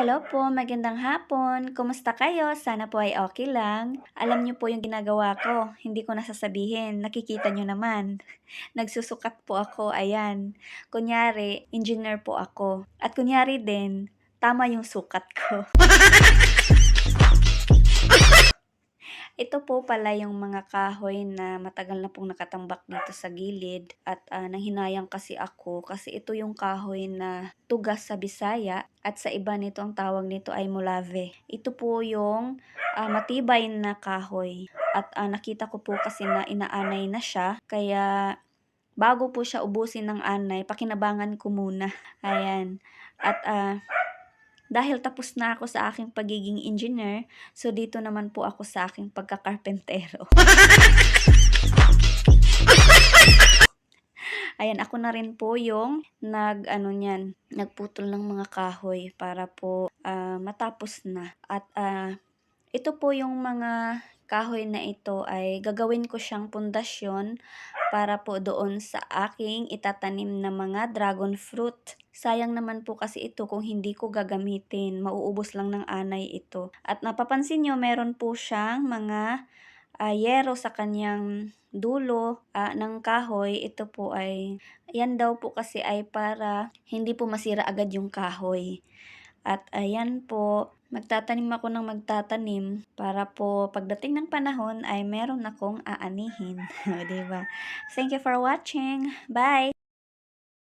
Hello po, magandang hapon. Kumusta kayo? Sana po ay okay lang. Alam niyo po yung ginagawa ko, hindi ko na sasabihin, nakikita niyo naman. Nagsusukat po ako, ayan. Kunyari, engineer po ako. At kunyari din, tama yung sukat ko. Ito po pala yung mga kahoy na matagal na pong nakatambak dito sa gilid at ah, nanghinayang kasi ako kasi ito yung kahoy na tugas sa Bisaya at sa iba nito ang tawag nito ay mulave. Ito po yung ah, matibay na kahoy at ah, nakita ko po kasi na inaanay na siya kaya bago po siya ubusin ng anay, pakinabangan ko muna. Ayan. At ah, dahil tapos na ako sa aking pagiging engineer, so dito naman po ako sa aking pagkakarpentero. Ayan, ako na rin po yung nag ano niyan, nagputol ng mga kahoy para po ah, matapos na. At ah, ito po yung mga kahoy na ito ay gagawin ko siyang pundasyon para po doon sa aking itatanim na mga dragon fruit. Sayang naman po kasi ito kung hindi ko gagamitin. Mauubos lang ng anay ito. At napapansin nyo, meron po siyang mga ah, yero sa kanyang dulo ah, ng kahoy. Ito po ay, yan daw po kasi ay para hindi po masira agad yung kahoy. At ayan po, magtatanim ako ng magtatanim para po pagdating ng panahon ay meron akong aanihin. O, diba? Thank you for watching. Bye!